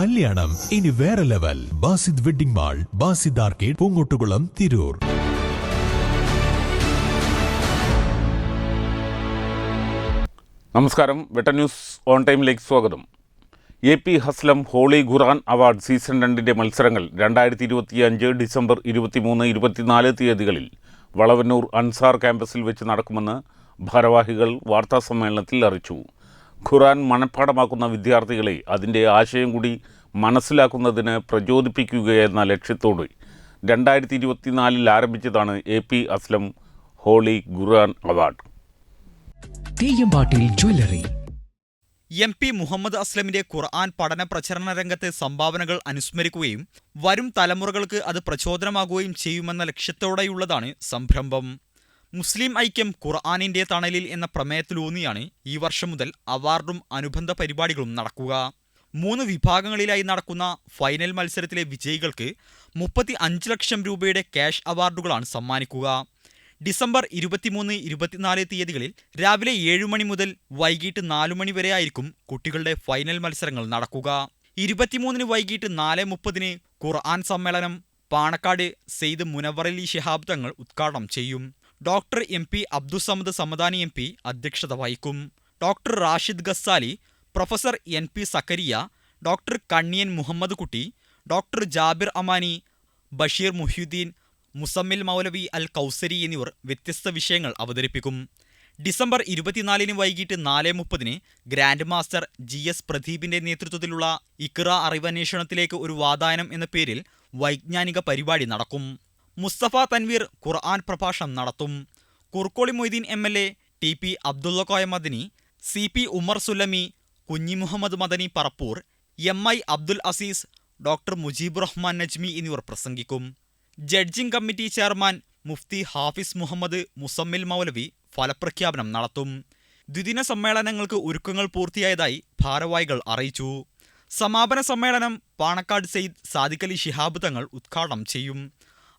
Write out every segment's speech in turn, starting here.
കല്യാണം. ഇനി വേറെ level. Basid wedding mall Basid arcade Poongottukulam Tirur. നമസ്കാരം. വെട്ട ന്യൂസ് ഓൺ ടൈമിലേക്ക് സ്വാഗതം. A P Haslam holy Quran award season രണ്ടിന്റെ മത്സരങ്ങൾ രണ്ടായിരത്തി ഇരുപത്തിയഞ്ച് ഡിസംബർ ഇരുപത്തിമൂന്ന് ഇരുപത്തിനാല് തീയതികളിൽ വളവന്നൂർ അൻസാർ ക്യാമ്പസിൽ വെച്ച് നടക്കുമെന്ന് ഭാരവാഹികൾ വാർത്താസമ്മേളനത്തിൽ അറിയിച്ചു. ഖുറാൻ മനഃപ്പാടമാക്കുന്ന വിദ്യാർത്ഥികളെ അതിന്റെ ആശയം കൂടി മനസ്സിലാക്കുന്നതിന് പ്രചോദിപ്പിക്കുക എന്ന ലക്ഷ്യത്തോടെ രണ്ടായിരത്തി ഇരുപത്തിനാലിൽ ആരംഭിച്ചതാണ് A P Aslam holy Quran award. Jewellery. M P Muhammad അസ്ലമിന്റെ ഖുർആൻ പഠന പ്രചരണ രംഗത്തെ സംഭാവനകൾ അനുസ്മരിക്കുകയും വരും തലമുറകൾക്ക് അത് പ്രചോദനമാകുകയും ചെയ്യുമെന്ന ലക്ഷ്യത്തോടെയുള്ളതാണ് സംരംഭം. മുസ്ലിം ഐക്യം ഖുർആാനിന്റെ തണലിൽ എന്ന പ്രമേയത്തിലൂന്നിയാണ് ഈ വർഷം മുതൽ അവാർഡും അനുബന്ധ പരിപാടികളും നടക്കുക. മൂന്ന് വിഭാഗങ്ങളിലായി നടക്കുന്ന ഫൈനൽ മത്സരത്തിലെ വിജയികൾക്ക് മുപ്പത്തി അഞ്ച് ലക്ഷം രൂപയുടെ ക്യാഷ് അവാർഡുകളാണ് സമ്മാനിക്കുക. ഡിസംബർ ഇരുപത്തിമൂന്ന് ഇരുപത്തിനാല് തീയതികളിൽ രാവിലെ ഏഴു മണി മുതൽ വൈകിട്ട് നാലു മണി വരെ ആയിരിക്കും കുട്ടികളുടെ ഫൈനൽ മത്സരങ്ങൾ നടക്കുക. ഇരുപത്തിമൂന്നിന് വൈകിട്ട് നാല് മുപ്പതിന് ഖുർആൻ സമ്മേളനം പാണക്കാട് സെയ്ദ് മുനവറലി ശിഹാബ് തങ്ങൾ ഉദ്ഘാടനം ചെയ്യും. Doctor M P Abdussamad Samadani M P അധ്യക്ഷത വഹിക്കും. Doctor Rashid Ghazali professor N P Zakariya doctor Kanniyan Muhammad Kutty doctor Jabir Amani Basheer Muhyuddin Muzammil Moulavi Al Kausari എന്നിവർ വ്യത്യസ്ത വിഷയങ്ങൾ അവതരിപ്പിക്കും. ഡിസംബർ ഇരുപത്തിനാലിന് വൈകിട്ട് നാല് മുപ്പതിന് ഗ്രാൻഡ് മാസ്റ്റർ ജി എസ് പ്രദീപിന്റെ നേതൃത്വത്തിലുള്ള ഇക്റ അറിവന്വേഷണത്തിലേക്ക് ഒരു വാതായനം എന്ന പേരിൽ വൈജ്ഞാനിക പരിപാടി നടക്കും. മുസ്തഫ തൻവീർ ഖുർആൻ പ്രഭാഷണം നടത്തും. Kurkoli Moideen M L A T P Abdulla Koya Madani C P Umar Sulami Kunhi Muhammad Madani Parappur M I Abdul Aziz doctor Mujeeb Rahman Najmi എന്നിവർ പ്രസംഗിക്കും. Judging committee chairman Mufti Hafiz Muhammad Muzammil Maulavi ഫലപ്രഖ്യാപനം നടത്തും. ദ്വിദിന സമ്മേളനങ്ങൾക്ക് ഒരുക്കങ്ങൾ പൂർത്തിയായതായി ഭാരവാഹികൾ അറിയിച്ചു. സമാപന സമ്മേളനം പാണക്കാട് സെയ്ദ് സാദിഖലി ശിഹാബ് തങ്ങൾ ഉദ്ഘാടനം ചെയ്യും.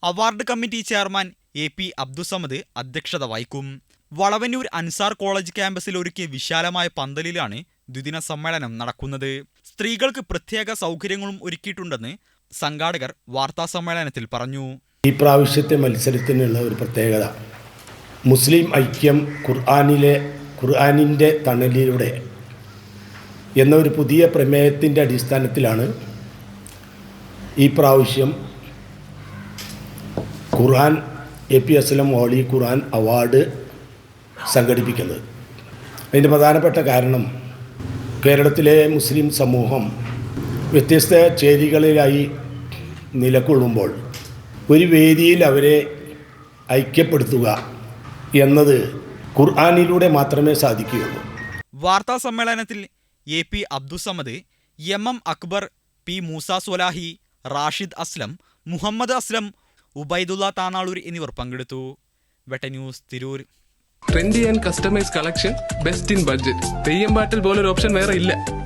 Award committee chairman A P Abdussamad അധ്യക്ഷത വഹിക്കും. വളവന്നൂർ അൻസാർ കോളേജ് ക്യാമ്പസിൽ ഒരുക്കിയ വിശാലമായ പന്തലിലാണ് ദ്വിദിന സമ്മേളനം നടക്കുന്നത്. സ്ത്രീകൾക്ക് പ്രത്യേക സൗകര്യങ്ങളും ഒരുക്കിയിട്ടുണ്ടെന്ന് സംഘാടകർ വാർത്താസമ്മേളനത്തിൽ പറഞ്ഞു. ഈ പ്രാവശ്യത്തെ മത്സരത്തിനുള്ള ഒരു പ്രത്യേകത മുസ്ലിം ഐക്യം ഖുർആാനിലെ ഖുർആാനിന്റെ തണലിലൂടെ എന്ന ഒരു പുതിയ പ്രമേയത്തിന്റെ അടിസ്ഥാനത്തിലാണ് ഈ പ്രാവശ്യം Quran A P Aslam Oli Quran award സംഘടിപ്പിക്കുന്നത്. അതിന്റെ പ്രധാനപ്പെട്ട കാരണം കേരളത്തിലെ മുസ്ലിം സമൂഹം വ്യത്യസ്ത ചേരികളിലായി നിലകൊള്ളുമ്പോൾ ഒരു വേദിയിൽ അവരെ ഐക്യപ്പെടുത്തുക എന്നത് ഖുർആാനിലൂടെ മാത്രമേ സാധിക്കുകയുള്ളൂ. വാർത്താ സമ്മേളനത്തിൽ A P Abdussamad M M Akbar P Moosa Solahi Rashid Aslam Muhammad Aslam Ubaidulla Tanalur എന്നിവർ പങ്കെടുത്തു. Vetta news Tirur. Trendy and customise collection best in budget Theyyam പാട്ടിൽ പോലൊരു ഓപ്ഷൻ വേറെ ഇല്ല.